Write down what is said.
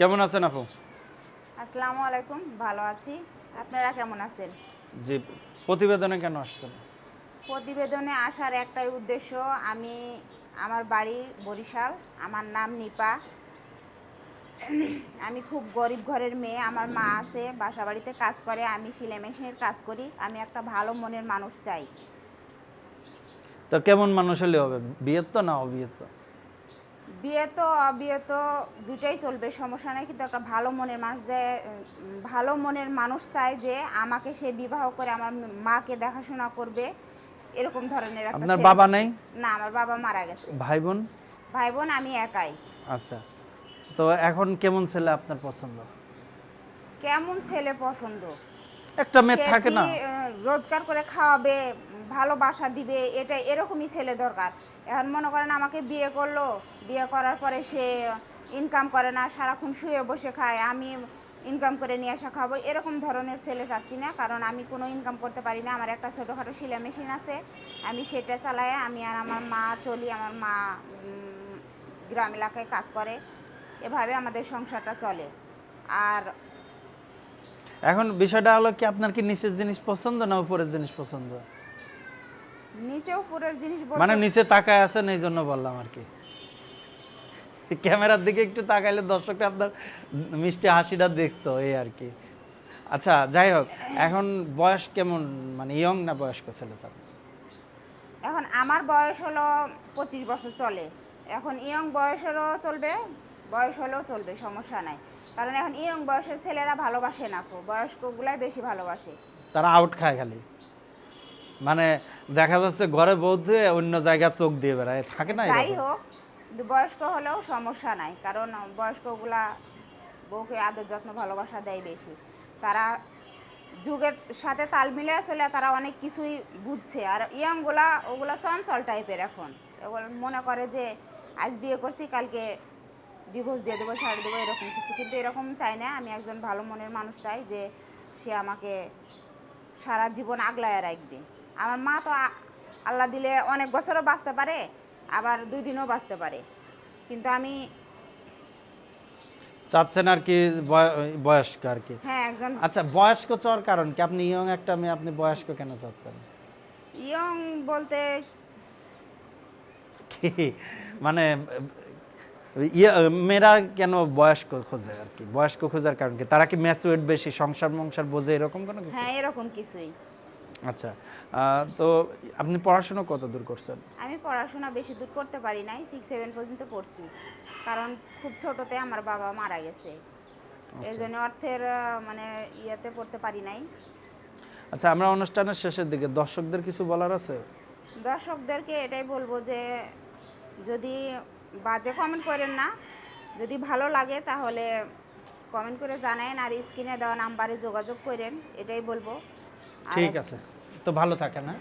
কেমন আছেন আপু? আসসালামু আলাইকুম ভালো আছি। আপনারা কেমন আছেন? জি প্রতিবেদনে কেন আসছেন? প্রতিবেদনে আসার একটাই উদ্দেশ্য আমি আমার বাড়ি বরিশাল আমার নাম নিপা। আমি খুব গরিব ঘরের মেয়ে আমার মা আছে বাসা বাড়িতে কাজ করে আমি সিলাই মেশিনের কাজ করি আমি একটা ভালো মনের মানুষ চাই। তো কেমন মানুষ হলে হবে বিয়ের তো না অবিয়ের তো? বিয়ে তো অবিয়ে তো দুটাই চলবে সমস্যা নাই। কিন্তু একটা ভালো মনের মানুষ যে ভালো মনের মানুষ চায় যে আমাকে সে বিবাহ করে আমার মাকে দেখাশোনা করবে এরকম ধরনের আপনার বাবা। নেই? না আমার বাবা মারা গেছে। ভাই বোন? ভাই বোন আমি একাই। আচ্ছা। তো এখন কেমন ছেলে আপনার পছন্দ? কেমন ছেলে পছন্দ? একটা মেয়ে থাকে না? রোজগার করে খাওয়াবে ভালোবাসা দিবে, এটা এরকমই ছেলে দরকার। এখন মনে করেন আমাকে বিয়ে করল, বিয়ে করার পরে সে ইনকাম করে না, সারাক্ষণ শুয়ে বসে খায়, আমি ইনকাম করে নিয়ে আসা খাব, এরকম ধরনের ছেলে চাচ্ছি না, কারণ আমি কোনো ইনকাম করতে পারি না, আমার একটা ছোটোখাটো সেলাই মেশিন আছে, আমি সেটা চালাই, আমি আর আমার মা চলি, আমার মা গ্রাম এলাকায় কাজ করে, এভাবে আমাদের সংসারটা চলে। আর এখন বিষয়টা হলো কি, আপনার কি নিচের জিনিস পছন্দ না উপরের জিনিস পছন্দ? নিচে উপরের জিনিস মানে নিচে তাকায় আছেন এই জন্য বললাম আর কি। ক্যামেরার দিকে একটু তাকাইলে দর্শকরা আপনার মিষ্টি হাসিটা দেখতো এই আর কি। আচ্ছা যাই হোক এখন বয়স কেমন? মানে ইয়ং না বয়স্ক ছেলে চান এখন আমার বয়স হলো পঁচিশ বছর চলে। এখন ইয়ং বয়সেরও চলবে বয়স হলেও চলবে সমস্যা নাই। কারণ এখন ইয়ং বয়সের ছেলেরা ভালোবাসে না খুব বয়স্কগুলাই বেশি ভালোবাসে। তারা আউট খায় খালি। মানে দেখা যাচ্ছে ঘরে বউ ধুয়ে অন্য জায়গায় চোখ দিয়ে বেড়ায়। থাকে না যাই হোক বয়স্ক হলেও সমস্যা নাই কারণ বয়স্কগুলা বউকে আদর যত্ন ভালোবাসা দেয় বেশি। তারা যুগের সাথে তাল মিলিয়ে চলে তারা অনেক কিছুই বুঝছে। আর ইয়ংগুলা ওগুলা চঞ্চল টাইপের এখন। এগুলো মনে করে যে আজ বিয়ে করছি কালকে ডিভোর্স দিয়ে দেবো ছাড়ে দেবো এরকম কিছু। কিন্তু এরকম চাই না। আমি একজন ভালো মনের মানুষ চাই যে সে আমাকে সারা জীবন আগলায় রাখবে। আমার মা তো আল্লাহ দিলে অনেক বছরও বাঁচতে পারে আবার দুই দিনও বাঁচতে পারে। কিন্তু আমি চাচ্ছেন আর কি বয়- বয়স্ক আর কি। হ্যাঁ একজন আচ্ছা বয়স্ক চাওয়ার কারণ কি? আপনি ইয়ং একটা মেয়ে আপনি বয়স্ক কেন চাচ্ছেন? ইয়ং বলতে কি? মানে ইয়ে মেয়েরা কেন বয়স্ক খোঁজে আর কি? বয়স্ক খোঁজার কারণ কি? তারা কি ম্যাচুয়েট বেশি সংসার মংসার বোঝে এরকম কোনো কিছু? হ্যাঁ এরকম কিছুই। আচ্ছা তো আপনি পড়াশোনা কত দূর করছেন? আমি পড়াশোনা বেশি দূর করতে পারি নাই সিক্স সেভেন পর্যন্ত পড়ছি। কারণ খুব ছোটতে আমার বাবা মারা গেছে। এই জন্য অর্থের মানে ইয়েতে পড়তে পারি নাই। আচ্ছা আমরা অনুষ্ঠানের শেষের দিকে দর্শকদের কিছু বলার আছে? দর্শকদেরকে এটাই বলব যে যদি বাজে কমেন্ট করেন না যদি ভালো লাগে তাহলে কমেন্ট করে জানায়েন আর স্ক্রিনে দেওয়া নাম্বারে যোগাযোগ করেন এটাই বলব। ঠিক আছে। তো ভালো থাকেন হ্যাঁ।